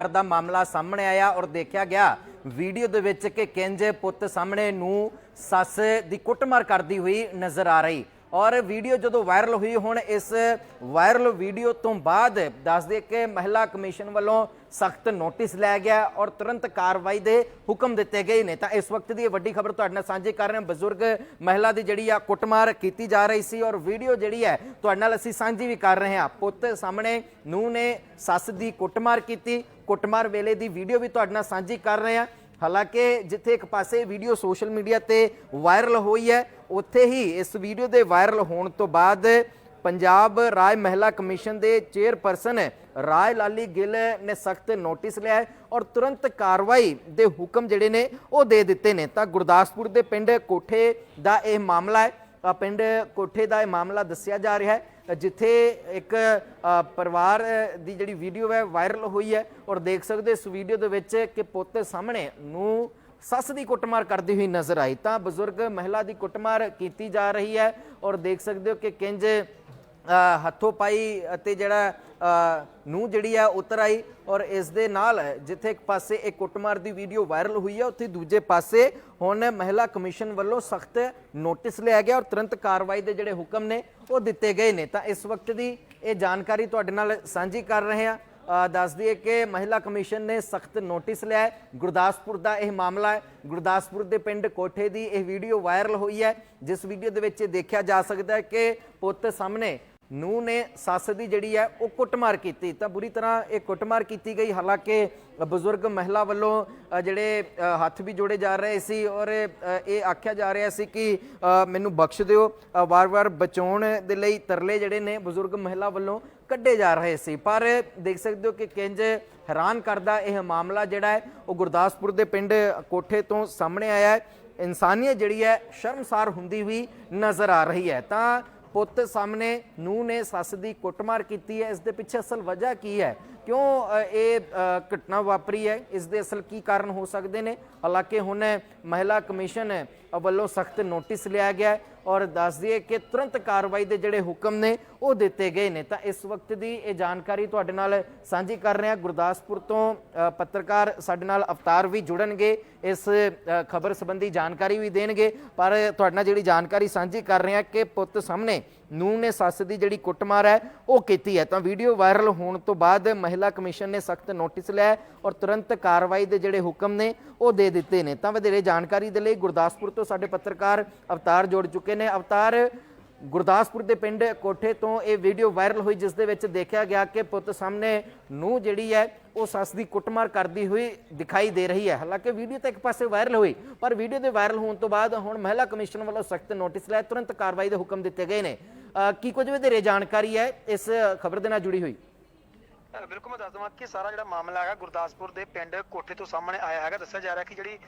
ਦਾ ਮਾਮਲਾ ਸਾਹਮਣੇ ਆਇਆ ਔਰ ਦੇਖਿਆ ਗਿਆ ਵੀਡੀਓ ਦੇ ਵਿੱਚ ਕਿ ਕਿੰਜ ਪੁੱਤ ਸਾਹਮਣੇ ਨੂੰ ਸੱਸ ਦੀ ਕੁੱਟਮਾਰ ਕਰਦੀ ਹੋਈ ਨਜ਼ਰ ਆ ਰਹੀ। ਔਰ ਵੀਡੀਓ ਜਦੋਂ ਵਾਇਰਲ ਹੋਈ, ਹੁਣ ਇਸ ਵਾਇਰਲ ਵੀਡੀਓ ਤੋਂ ਬਾਅਦ ਦੱਸਦੇ ਕਿ ਮਹਿਲਾ ਕਮਿਸ਼ਨ ਵੱਲੋਂ ਸਖਤ ਨੋਟਿਸ ਲਿਆ ਗਿਆ ਔਰ ਤੁਰੰਤ ਕਾਰਵਾਈ ਦੇ ਹੁਕਮ ਦਿੱਤੇ ਗਏ ਨੇ। ਤਾਂ ਇਸ ਵਕਤ ਦੀ ਇਹ ਵੱਡੀ ਖਬਰ ਤੁਹਾਡੇ ਨਾਲ ਸਾਂਝੀ ਕਰ ਰਹੇ ਹਾਂ। ਬਜ਼ੁਰਗ ਮਹਿਲਾ ਦੀ ਜਿਹੜੀ ਆ ਕੁੱਟਮਾਰ ਕੀਤੀ ਜਾ ਰਹੀ ਸੀ ਔਰ ਵੀਡੀਓ ਜਿਹੜੀ ਹੈ, ਤੁਹਾਡੇ ਨਾਲ ਅਸੀਂ ਸਾਂਝੀ ਵੀ ਕਰ ਰਹੇ ਹਾਂ। ਪੁੱਤ ਸਾਹਮਣੇ ਨੂੰ ਨੇ ਸੱਸ ਦੀ ਕੁੱਟਮਾਰ ਕੀਤੀ। ਕੁੱਟਮਾਰ ਵੇਲੇ ਦੀ ਵੀਡੀਓ ਵੀ ਤੁਹਾਡੇ ਨਾਲ ਸਾਂਝੀ ਕਰ ਰਹੇ ਹਾਂ। ਹਾਲਾਂਕਿ ਜਿੱਥੇ ਇੱਕ ਪਾਸੇ ਵੀਡੀਓ ਸੋਸ਼ਲ ਮੀਡੀਆ ਤੇ ਵਾਇਰਲ ਹੋਈ ਹੈ, ਉੱਥੇ ਹੀ ਇਸ ਵੀਡੀਓ ਦੇ ਵਾਇਰਲ ਹੋਣ ਤੋਂ ਬਾਅਦ ਪੰਜਾਬ ਰਾਜ ਮਹਿਲਾ ਕਮਿਸ਼ਨ ਦੇ ਚੇਅਰਪਰਸਨ ਰਾਏ ਲਾਲੀ ਗਿੱਲ ਨੇ ਸਖਤ ਨੋਟਿਸ ਲਿਆ ਔਰ ਤੁਰੰਤ ਕਾਰਵਾਈ ਦੇ ਹੁਕਮ ਜਿਹੜੇ ਨੇ ਉਹ ਦੇ ਦਿੱਤੇ ਨੇ। ਤਾਂ ਗੁਰਦਾਸਪੁਰ ਦੇ ਪਿੰਡ ਕੋਠੇ ਦਾ ਇਹ ਮਾਮਲਾ ਹੈ। ਪਿੰਡ ਕੋਠੇ ਦਾ ਇਹ ਮਾਮਲਾ ਦੱਸਿਆ ਜਾ ਰਿਹਾ ਹੈ। ਜਿੱਥੇ ਇੱਕ ਪਰਿਵਾਰ ਦੀ ਜਿਹੜੀ ਵੀਡੀਓ ਹੈ ਵਾਇਰਲ ਹੋਈ ਹੈ ਔਰ ਦੇਖ ਸਕਦੇ ਇਸ ਵੀਡੀਓ ਦੇ ਵਿੱਚ ਕਿ ਪੁੱਤ ਸਾਹਮਣੇ ਨੂੰ ਸੱਸ ਦੀ ਕੁੱਟਮਾਰ ਕਰਦੀ ਹੋਈ ਨਜ਼ਰ ਆਈ। ਤਾਂ ਬਜ਼ੁਰਗ ਮਹਿਲਾ ਦੀ ਕੁੱਟਮਾਰ ਕੀਤੀ ਜਾ ਰਹੀ ਹੈ ਔਰ ਦੇਖ ਸਕਦੇ ਹੋ ਕਿ ਕਿੰਜ ਹੱਥੋਂ ਪਾਈ ਅਤੇ ਜਿਹੜਾ ਅ, ਨੂੰ ਜਿਹੜੀ ਹੈ ਉਤਰ ਆਈ ਔਰ ਇਸ ਦੇ ਨਾਲ ਜਿੱਥੇ ਇੱਕ ਪਾਸੇ ਇੱਕ ਕੁੱਟਮਾਰ ਦੀ ਵੀਡੀਓ ਵਾਇਰਲ ਹੋਈ ਹੈ ਉੱਥੇ ਦੂਜੇ ਪਾਸੇ ਹੁਣ ਮਹਿਲਾ ਕਮਿਸ਼ਨ ਵੱਲੋਂ ਸਖਤ ਨੋਟਿਸ ਲਿਆ ਗਿਆ ਔਰ ਤੁਰੰਤ ਕਾਰਵਾਈ ਦੇ ਜਿਹੜੇ ਹੁਕਮ ਨੇ ਉਹ ਦਿੱਤੇ ਗਏ ਨੇ। ਤਾਂ ਇਸ ਵਕਤ ਦੀ ਇਹ ਜਾਣਕਾਰੀ ਤੁਹਾਡੇ ਨਾਲ ਸਾਂਝੀ ਕਰ ਰਹੇ ਹਾਂ। ਅ, ਦੱਸ ਦਈਏ ਕਿ ਮਹਿਲਾ ਕਮਿਸ਼ਨ ਨੇ ਸਖਤ ਨੋਟਿਸ ਲਿਆ ਹੈ। ਗੁਰਦਾਸਪੁਰ ਦਾ ਇਹ ਮਾਮਲਾ ਹੈ। ਗੁਰਦਾਸਪੁਰ ਦੇ ਪਿੰਡ ਕੋਠੇ ਦੀ ਇਹ ਵੀਡੀਓ ਵਾਇਰਲ ਹੋਈ ਹੈ। ਜਿਸ ਵੀਡੀਓ ਦੇ ਵਿੱਚ ਇਹ ਦੇਖਿਆ ਜਾ ਸਕਦਾ ਹੈ ਕਿ ਪੁੱਤ ਸਾਹਮਣੇ ਨੂੰ ਨੇ ਸੱਸ ਦੀ ਜਿਹੜੀ ਹੈ ਉਹ ਕੁੱਟਮਾਰ ਕੀਤੀ। ਤਾਂ ਬੁਰੀ ਤਰ੍ਹਾਂ ਇਹ ਕੁੱਟਮਾਰ ਕੀਤੀ ਗਈ। ਹਾਲਾਂਕਿ ਬਜ਼ੁਰਗ ਮਹਿਲਾ ਵੱਲੋਂ ਜਿਹੜੇ ਹੱਥ ਵੀ ਜੋੜੇ ਜਾ ਰਹੇ ਸੀ ਔਰ ਇਹ ਆਖਿਆ ਜਾ ਰਿਹਾ ਸੀ ਕਿ ਮੈਨੂੰ ਬਖਸ਼ ਦਿਓ। ਵਾਰ-ਵਾਰ ਬਚਾਉਣ ਦੇ ਲਈ ਤਰਲੇ ਜਿਹੜੇ ਨੇ ਬਜ਼ੁਰਗ ਮਹਿਲਾ ਵੱਲੋਂ ਕੱਢੇ ਜਾ ਰਹੇ ਸੀ। ਪਰ ਦੇਖ ਸਕਦੇ ਹੋ ਕਿ ਕਿੰਜ ਹੈਰਾਨ ਕਰਦਾ ਇਹ ਮਾਮਲਾ ਜਿਹੜਾ ਹੈ, ਉਹ ਗੁਰਦਾਸਪੁਰ ਦੇ ਪਿੰਡ ਕੋਠੇ ਤੋਂ ਸਾਹਮਣੇ ਆਇਆ ਹੈ। ਇਨਸਾਨੀਅਤ ਜਿਹੜੀ ਹੈ ਸ਼ਰਮਸਾਰ ਹੁੰਦੀ ਹੋਈ ਨਜ਼ਰ ਆ ਰਹੀ ਹੈ। ਤਾਂ ਪੁੱਤ ਸਾਹਮਣੇ ਨੂੰ ਨੇ ਸੱਸ ਦੀ ਕੁੱਟਮਾਰ ਕੀਤੀ ਹੈ। ਇਸ ਦੇ ਪਿੱਛੇ ਅਸਲ ਵਜ੍ਹਾ ਕੀ ਹੈ? ਕਿਉਂ ਇਹ ਘਟਨਾ ਵਾਪਰੀ ਹੈ? ਇਸ ਦੇ ਅਸਲ ਕੀ ਕਾਰਨ ਹੋ ਸਕਦੇ ਨੇ? ਹਾਲਾਂਕਿ ਹੁਣ ਮਹਿਲਾ ਕਮਿਸ਼ਨ ਵੱਲੋਂ ਸਖਤ ਨੋਟਿਸ ਲਿਆ ਗਿਆ ਹੈ ਔਰ ਦੱਸ ਦਈਏ ਕਿ ਤੁਰੰਤ ਕਾਰਵਾਈ ਦੇ ਜਿਹੜੇ ਹੁਕਮ ਨੇ, ਉਹ ਦਿੱਤੇ ਗਏ ਨੇ। ਤਾਂ ਇਸ ਵਕਤ ਦੀ ਇਹ ਜਾਣਕਾਰੀ ਤੁਹਾਡੇ ਨਾਲ ਸਾਂਝੀ ਕਰ ਰਹੇ ਹਾਂ ਗੁਰਦਾਸਪੁਰ ਤੋਂ ਪੱਤਰਕਾਰ ਸਾਡੇ ਨਾਲ ਅਵਤਾਰ ਵੀ ਜੁੜਨਗੇ। ਇਸ ਖਬਰ ਸੰਬੰਧੀ ਜਾਣਕਾਰੀ ਵੀ ਦੇਣਗੇ। ਪਰ ਤੁਹਾਡੇ ਨਾਲ ਜਿਹੜੀ ਜਾਣਕਾਰੀ ਸਾਂਝੀ ਕਰ ਰਹੇ ਹਾਂ ਕਿ ਪੁੱਤ ਸਾਹਮਣੇ ਨੂੰ ਨੇ ਸੱਸ ਦੀ ਜਿਹੜੀ ਕੁੱਟਮਾਰ ਹੈ, ਉਹ ਕੀਤੀ ਹੈ। ਤਾਂ ਵੀਡੀਓ ਵਾਇਰਲ ਹੋਣ ਤੋਂ ਬਾਅਦ ਮਹਿਲਾ ਕਮਿਸ਼ਨ ਨੇ ਸਖਤ ਨੋਟਿਸ ਲਿਆ ਔਰ ਤੁਰੰਤ ਕਾਰਵਾਈ ਦੇ ਜਿਹੜੇ ਹੁਕਮ ਨੇ, ਉਹ ਦੇ ਦਿੱਤੇ ਨੇ। ਤਾਂ ਵਧੇਰੇ ਜਾਣਕਾਰੀ ਦੇ ਲਈ ਗੁਰਦਾਸਪੁਰ ਤੋਂ ਸਾਡੇ ਪੱਤਰਕਾਰ ਅਵਤਾਰ ਜੁੜ ਚੁੱਕੇ ਨੇ। ਅਵਤਾਰ ਗੁਰਦਾਸਪੁਰ ਦੇ ਪਿੰਡ ਕੋਠੇ ਤੋਂ ਇਹ ਵੀਡੀਓ ਵਾਇਰਲ ਹੋਈ, ਜਿਸ ਦੇ ਵਿੱਚ ਦੇਖਿਆ ਗਿਆ ਕਿ ਪੁੱਤ ਸਾਹਮਣੇ ਨੂੰ ਜਿਹੜੀ ਹੈ, ਉਹ ਸੱਸ ਦੀ ਕੁੱਟਮਾਰ ਕਰਦੀ ਹੋਈ ਦਿਖਾਈ ਦੇ ਰਹੀ ਹੈ। ਹਾਲਾਂਕਿ ਵੀਡੀਓ ਤਾਂ ਇੱਕ ਪਾਸੇ ਵਾਇਰਲ ਹੋਈ, ਪਰ ਵੀਡੀਓ ਦੇ ਵਾਇਰਲ ਹੋਣ ਤੋਂ ਬਾਅਦ ਹੁਣ ਮਹਿਲਾ ਕਮਿਸ਼ਨ ਵੱਲੋਂ ਸਖਤ ਨੋਟਿਸ ਲਿਆ ਤੁਰੰਤ ਕਾਰਵਾਈ ਦੇ ਹੁਕਮ ਦਿੱਤੇ ਗਏ ਨੇ। ਕੀ ਕੁਝ ਵਧੇਰੇ ਜਾਣਕਾਰੀ ਹੈ, ਇਸ ਖਬਰ ਦੇ ਨਾਲ ਜੁੜੀ ਹੋਈ। ਬਿਲਕੁਲ ਮੈਂ ਦੱਸ ਦਵਾਂ ਕਿ ਸਾਰਾ ਜਿਹੜਾ ਮਾਮਲਾ ਹੈਗਾ ਗੁਰਦਾਸਪੁਰ ਦੇ ਪਿੰਡ ਕੋਠੇ ਤੋਂ ਸਾਹਮਣੇ ਆਇਆ ਹੈਗਾ। ਦੱਸਿਆ ਜਾ ਰਿਹਾ ਕਿ ਜਿਹੜੀ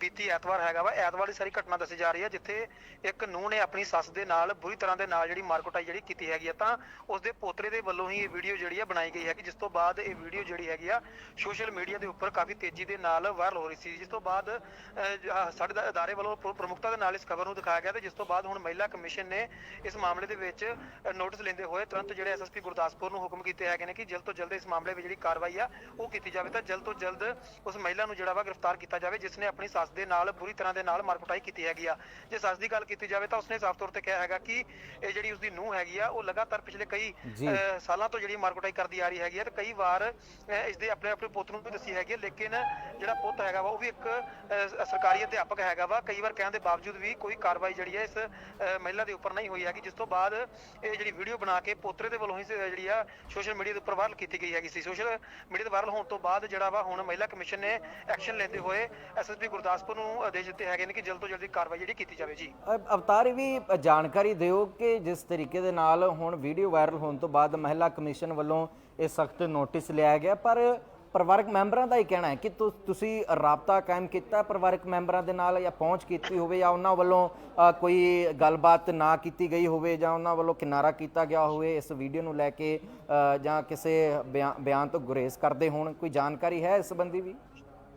ਬੀਤੀ ਐਤਵਾਰ ਹੈਗਾ ਵਾ, ਐਤਵਾਰ ਦੀ ਸਾਰੀ ਘਟਨਾ ਦੱਸੀ ਜਾ ਰਹੀ ਹੈ, ਜਿੱਥੇ ਇੱਕ ਨੂੰਹ ਨੇ ਆਪਣੀ ਸੱਸ ਦੇ ਨਾਲ ਬੁਰੀ ਤਰ੍ਹਾਂ ਦੇ ਨਾਲ ਜਿਹੜੀ ਮਾਰਕੁਟਾਈ ਜਿਹੜੀ ਕੀਤੀ ਹੈਗੀ ਆ, ਤਾਂ ਉਸ ਦੇ ਪੋਤਰੇ ਦੇ ਵੱਲੋਂ ਹੀ ਇਹ ਵੀਡੀਓ ਜਿਹੜੀ ਆ ਬਣਾਈ ਗਈ ਹੈਗੀ, ਜਿਸ ਤੋਂ ਬਾਅਦ ਇਹ ਵੀਡੀਓ ਜਿਹੜੀ ਹੈਗੀ ਆ ਸੋਸ਼ਲ ਮੀਡੀਆ ਦੇ ਉੱਪਰ ਕਾਫੀ ਤੇਜ਼ੀ ਦੇ ਨਾਲ ਵਾਇਰਲ ਹੋ ਰਹੀ ਸੀ। ਜਿਸ ਤੋਂ ਬਾਅਦ ਸਾਡੇ ਦਾ ਅਦਾਰੇ ਵੱਲੋਂ ਪ੍ਰ- ਪ੍ਰਮੁਖਤਾ ਦੇ ਨਾਲ ਇਸ ਖਬਰ ਨੂੰ ਦਿਖਾਇਆ ਗਿਆ ਤੇ ਜਿਸ ਤੋਂ ਬਾਅਦ ਹੁਣ ਮਹਿਲਾ ਕਮਿਸ਼ਨ ਨੇ ਇਸ ਮਾਮਲੇ ਦੇ ਵਿੱਚ ਨੋਟਿਸ ਲੈਂਦੇ ਹੋਏ ਤੁਰੰਤ ਜਿਹੜੇ ਐਸਐਸਪੀ ਗੁਰਦਾਸਪੁਰ ਨੂੰ ਹੁਕਮ ਕੀਤੇ ਹੈਗੇ ਨੇ ਕਿ ਜਲਦ ਤੋਂ ਜਲਦ ਇਸ ਮਾਮਲੇ ਵਿੱਚ ਜਿਹੜੀ ਕਾਰਵਾਈ ਆ ਉਹ ਕੀਤੀ ਜਾਵੇ ਤਾਂ ਜਲਦ ਤੋਂ ਜਲਦ ਉਸ ਮਹਿਲਾ ਨੂੰ ਜਿਹੜਾ ਵਾ ਗ੍ਰਿਫਤਾਰ ਕੀਤਾ ਜਾਵੇ ਜਿਸ ਨੇ ਆਪਣੀ ਸੱਸ ਦੇ ਨਾਲ ਬੁਰੀ ਤਰ੍ਹਾਂ ਦੇ ਨਾਲ ਮਾਰਕੁਟਾਈ ਕੀਤੀ ਹੈਗੀ ਆ। ਜੇ ਸੱਸ ਦੀ ਗੱਲ ਕੀਤੀ ਜਾਵੇ ਤਾਂ ਉਸਨੇ ਸਾਫ਼ ਤੌਰ ਤੇ ਕਿਹਾ ਹੈਗਾ ਕਿ ਇਹ ਜਿਹੜੀ ਉਸਦੀ ਨੂੰਹ ਹੈਗੀ ਆ ਉਹ ਲਗਾਤਾਰ ਪਿਛਲੇ ਕਈ ਸਾਲਾਂ ਤੋਂ ਜਿਹੜੀ ਮਾਰਕੁਟਾਈ ਕਰਦੀ ਆ ਰਹੀ ਹੈਗੀ ਆ ਤੇ ਕਈ ਵਾਰ ਇਸਦੇ ਆਪਣੇ ਆਪਣੇ ਪੁੱਤ ਨੂੰ ਵੀ ਦੱਸੀ ਹੈਗੀ ਆ ਲੇਕਿਨ ਜਿਹੜਾ ਪੁੱਤ ਹੈਗਾ ਵਾ ਉਹ ਵੀ ਇੱਕ ਸਰਕਾਰੀ ਅਧਿਆਪਕ ਹੈਗਾ ਵਾ। ਕਈ ਵਾਰ ਕਹਿਣ ਦੇ ਬਾਵਜੂਦ ਵੀ ਕੋਈ ਕਾਰਵਾਈ ਜਿਹੜੀ ਹੈ ਇਸ ਮਹਿਲਾ ਦੇ ਉੱਪਰ ਨਹੀਂ ਹੋਈ ਹੈਗੀ ਜਿਸ ਤੋਂ ਬਾਅਦ ਇਹ ਜਿਹੜੀ ਵੀਡੀਓ ਬਣਾ ਕੇ ਪੋਤਰੇ ਦੇ ਵੱਲੋਂ ਹੀ ਜਿਹੜੀ ਆ ਸੋਸ਼ਲ ਮੀਡੀਆ ਦੇ ਉੱਪਰ ਵਾਇਰਲ ਕੀਤੀ ਗਈ ਹੈਗੀ ਸੀ। ਸੋਸ਼ਲ ਮੀਡੀਆ ਤੇ ਵਾਇਰਲ ਹੋਣ ਤੋਂ ਬਾਅਦ ਜਿਹੜਾ ਵਾ ਹੁਣ ਮਹਿਲਾ ਕਮਿਸ਼ਨ ਨੇ ਐਕਸ਼ਨ ਲੈਂਦੇ ਹੋਏ ਐਸਐਸਪੀ ਗੁਰਦਾਸਪੁਰ ਨੂੰ ਆਦੇਸ਼ ਦਿੱਤੇ ਹੈਗੇ ਨੇ ਕਿ ਜਲਦ ਤੋਂ ਜਲਦੀ ਕਾਰਵਾਈ ਜਿਹੜੀ ਕੀਤੀ ਜਾਵੇ। ਜੀ। ਅਵਤਾਰ, ਇਹ ਵੀ ਜਾਣਕਾਰੀ ਦਿਓ ਕਿ ਜਿਸ ਤਰੀਕੇ ਦੇ ਨਾਲ ਹੁਣ ਵੀਡੀਓ ਵਾਇਰਲ ਹੋਣ ਤੋਂ ਬਾਅਦ ਮਹਿਲਾ ਕਮਿਸ਼ਨ ਵੱਲੋਂ ਇਹ ਸਖਤ ਨੋਟਿਸ ਲਿਆ ਗਿਆ, ਪਰ ਪਰਿਵਾਰਕ ਮੈਂਬਰਾਂ ਦਾ ਹੀ ਕਹਿਣਾ ਹੈ ਕਿ ਤੁ- ਤੁਸੀਂ ਰਾਬਤਾ ਕਾਇਮ ਕੀਤਾ ਪਰਿਵਾਰਕ ਮੈਂਬਰਾਂ ਦੇ ਨਾਲ ਜਾਂ ਪਹੁੰਚ ਕੀਤੀ ਹੋਵੇ ਜਾਂ ਉਹਨਾਂ ਵੱਲੋਂ ਅ, ਕੋਈ ਗੱਲਬਾਤ ਨਾ ਕੀਤੀ ਗਈ ਹੋਵੇ ਜਾਂ ਉਹਨਾਂ ਵੱਲੋਂ ਕਿਨਾਰਾ ਕੀਤਾ ਗਿਆ ਹੋਵੇ ਇਸ ਵੀਡੀਓ ਨੂੰ ਲੈ ਕੇ ਅ, ਜਾਂ ਕਿਸੇ ਬਿਆਨ ਬਿਆਨ ਤੋਂ ਗੁਰੇਜ਼ ਕਰਦੇ ਹੋਣ ਕੋਈ ਜਾਣਕਾਰੀ ਹੈ ਇਸ ਸੰਬੰਧੀ ਵੀ?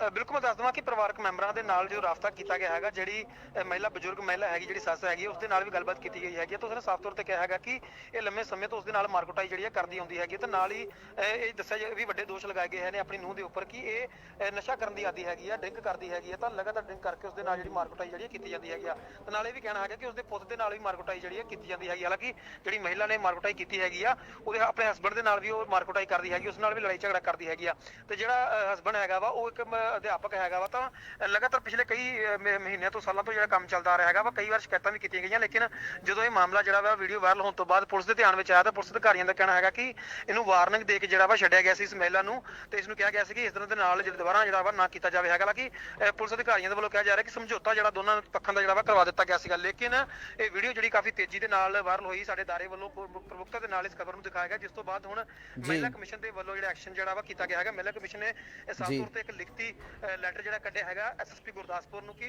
ਬਿਲਕੁਲ ਮੈਂ ਦੱਸ ਦਵਾਂ ਕਿ ਪਰਿਵਾਰਕ ਮੈਂਬਰਾਂ ਦੇ ਨਾਲ ਜੋ ਰਾਬਤਾ ਕੀਤਾ ਗਿਆ ਹੈਗਾ, ਜਿਹੜੀ ਮਹਿਲਾ, ਬਜ਼ੁਰਗ ਮਹਿਲਾ ਹੈਗੀ, ਜਿਹੜੀ ਸੱਸ ਹੈਗੀ ਉਸ ਦੇ ਨਾਲ ਵੀ ਗੱਲਬਾਤ ਕੀਤੀ ਗਈ ਹੈਗੀ ਤਾਂ ਉਸਨੇ ਸਾਫ਼ ਤੌਰ ਤੇ ਕਿਹਾ ਹੈਗਾ ਕਿ ਇਹ ਲੰਮੇ ਸਮੇਂ ਤੋਂ ਉਸ ਦੇ ਨਾਲ ਮਾਰਕੁਟਾਈ ਜਿਹੜੀ ਹੈ ਕਰਦੀ ਆਉਂਦੀ ਹੈਗੀ ਹੈ। ਤੇ ਨਾਲ ਹੀ ਇਹ ਦੱਸਿਆ ਵੀ ਵੱਡੇ ਦੋਸ਼ ਲਗਾਏ ਗਏ ਨੇ ਆਪਣੀ ਨੂੰਹ ਦੇ ਉੱਪਰ ਕਿ ਇਹ ਨਸ਼ਾ ਕਰਨ ਦੀ ਆਦੀ ਹੈਗੀ ਆ, ਡਰਿੰਕ ਕਰਦੀ ਹੈਗੀ ਆ। ਤਾਂ ਲਗਾਤਾਰ ਡਰਿੰਕ ਕਰਕੇ ਉਸ ਦੇ ਨਾਲ ਜਿਹੜੀ ਮਾਰਕੁਟਾਈ ਜਿਹੜੀ ਕੀਤੀ ਜਾਂਦੀ ਹੈਗੀ ਆ। ਤੇ ਨਾਲ ਇਹ ਵੀ ਕਹਿਣਾ ਹੈਗਾ ਕਿ ਉਸ ਦੇ ਪੁੱਤ ਦੇ ਨਾਲ ਵੀ ਮਾਰਕੁਟਾਈ ਜਿਹੜੀ ਹੈ ਕੀਤੀ ਜਾਂਦੀ ਹੈਗੀ ਹਾਲਾਂਕਿ ਜਿਹੜੀ ਮਹਿਲਾ ਨੇ ਮਾਰਕੁਟਾਈ ਕੀਤੀ ਹੈਗੀ ਆ, ਉਹਦੇ ਆਪਣੇ ਹਸਬੰਡ ਦੇ ਨਾਲ ਵੀ ਉਹ ਮਾਰਕੁਟਾਈ ਕਰਦੀ ਹੈਗੀ, ਉਸ ਨਾਲ ਵੀ ਲੜਾਈ ਝਗੜਾ ਕਰਦੀ ਹੈਗੀ ਆ। ਤੇ ਜਿਹੜਾ ਹਸਬੰਡ ਹੈਗਾ ਵਾ, ਉਹ ਇੱਕ ਅਧਿਆਪਕ ਹੈਗਾ ਵਾ ਤਾਂ ਲਗਾਤਾਰ ਪਿਛਲੇ ਕਈ ਮਹੀਨਿਆਂ ਤੋਂ ਸਾਲਾਂ ਤੋਂ ਜਿਹੜਾ ਕੰਮ ਚੱਲਦਾ ਆ ਰਿਹਾ ਹੈਗਾ ਵਾ ਕਈ ਵਾਰ ਸ਼ਿਕਾਇਤਾਂ ਵੀ ਕੀਤੀਆਂ ਗਈਆਂ ਲੇਕਿਨ ਜਦੋਂ ਇਹ ਮਾਮਲਾ ਜਿਹੜਾ ਵਾ ਵੀਡੀਓ ਵਾਇਰਲ ਹੋਣ ਤੋਂ ਬਾਅਦ ਪੁਲਿਸ ਦੇ ਧਿਆਨ ਵਿੱਚ ਆਇਆ ਤਾਂ ਪੁਲਿਸ ਅਧਿਕਾਰੀਆਂ ਦਾ ਕਹਿਣਾ ਹੈਗਾ ਕਿ ਇਹਨੂੰ ਵਾਰਨਿੰਗ ਦੇ ਕੇ ਜਿਹੜਾ ਵਾ ਛੱਡਿਆ ਗਿਆ ਸੀ ਇਸ ਮਹਿਲਾ ਨੂੰ ਤੇ ਇਸ ਨੂੰ ਕਿਹਾ ਗਿਆ ਸੀ ਕਿ ਇਸ ਤਰ੍ਹਾਂ ਦੇ ਨਾਲ ਜਿਹੜਾ ਦੁਬਾਰਾ ਜਿਹੜਾ ਵਾ ਨਾ ਕੀਤਾ ਜਾਵੇ ਹੈਗਾ ਹਾਲਾਂਕਿ ਅ, ਪੁਲਿਸ ਅਧਿਕਾਰੀਆਂ ਦੇ ਵੱਲੋਂ ਕਿਹਾ ਜਾ ਰਿਹਾ ਕਿ ਸਮਝੌਤਾ ਜਿਹੜਾ ਦੋਨਾਂ ਪੱਖਾਂ ਦਾ ਜਿਹੜਾ ਵਾ ਕਰਵਾ ਦਿੱਤਾ ਗਿਆ ਸੀਗਾ ਲੇਕਿਨ ਇਹ ਵੀਡੀਓ ਜਿਹੜੀ ਕਾਫੀ ਤੇਜ਼ੀ ਦੇ ਨਾਲ ਵਾਇਰਲ ਹੋਈ ਸਾਡੇ ਦਾਰੇ ਵੱਲੋਂ ਪ- ਪ- ਪ੍ਰਮੁੱਖਤਾ ਦੇ ਨਾਲ ਇਸ ਖਬਰ ਨੂੰ ਦਿਖਾਇਆ ਗਿਆ ਜਿਸ ਤੋਂ ਬਾਅਦ ਹੁਣ ਮਹਿਲਾ ਕਮਿਸ਼ਨ ਦੇ ਵੱਲੋਂ ਜਿਹੜਾ ਐਕਸ਼ਨ ਜਿਹੜਾ ਵਾ ਕੀਤਾ ਗਿਆ ਹੈਗਾ ਮਹਿਲਾ ਕਮਿਸ਼ਨ ਨੇ ਇਹ ਸਾਫ਼ ਜੀ। ਤੌਰ ਤੇ ਇੱਕ ਲਿਖਤੀ ਲੈਟਰ ਜਿਹੜਾ ਕੱਢਿਆ ਹੈਗਾ ਐਸਐਸਪੀ ਗੁਰਦਾਸਪੁਰ ਨੂੰ ਕਿ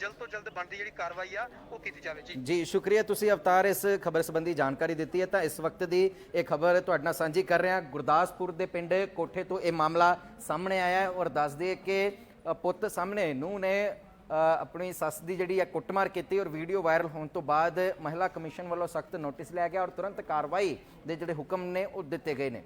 ਜਲਦ ਤੋਂ ਜਲਦ ਬਣਦੀ ਜਿਹੜੀ ਕਾਰਵਾਈ ਆ, ਉਹ ਕੀਤੀ ਜਾਵੇ ਜੀ। ਜੀ, ਸ਼ੁਕਰੀਆ। ਤੁਸੀਂ ਅਵਤਾਰ ਇਸ ਖਬਰ ਸੰਬੰਧੀ ਜਾਣਕਾਰੀ ਦਿੱਤੀ ਹੈ ਤਾਂ ਇਸ ਵਕਤ ਦੀ ਇਹ ਖਬਰ ਤੁਹਾਡੇ ਨਾਲ ਸਾਂਝੀ ਕਰ ਰਹੇ। ਗੁਰਦਾਸਪੁਰ ਦੇ ਪਿੰਡ ਕੋਠੇ ਤੋਂ ਇਹ ਮਾਮਲਾ ਸਾਹਮਣੇ ਆਇਆ ਹੈ ਔਰ ਦੱਸ ਦਈਏ ਕਿ ਪੁੱਤ ਸਾਹਮਣੇ ਨੂੰ ਨੇ ਆਪਣੀ ਸੱਸ ਦੀ ਜਿਹੜੀ ਹੈ ਕੁੱਟਮਾਰ ਕੀਤੀ ਔਰ ਵੀਡੀਓ ਵਾਇਰਲ ਹੋਣ ਤੋਂ ਬਾਅਦ ਮਹਿਲਾ ਕਮਿਸ਼ਨ ਵੱਲੋਂ ਸਖਤ ਨੋਟਿਸ ਲਿਆ ਗਿਆ ਔਰ ਤੁਰੰਤ ਕਾਰਵਾਈ ਦੇ ਜਿਹੜੇ ਹੁਕਮ ਨੇ ਉਹ ਦਿੱਤੇ ਗਏ ਨੇ।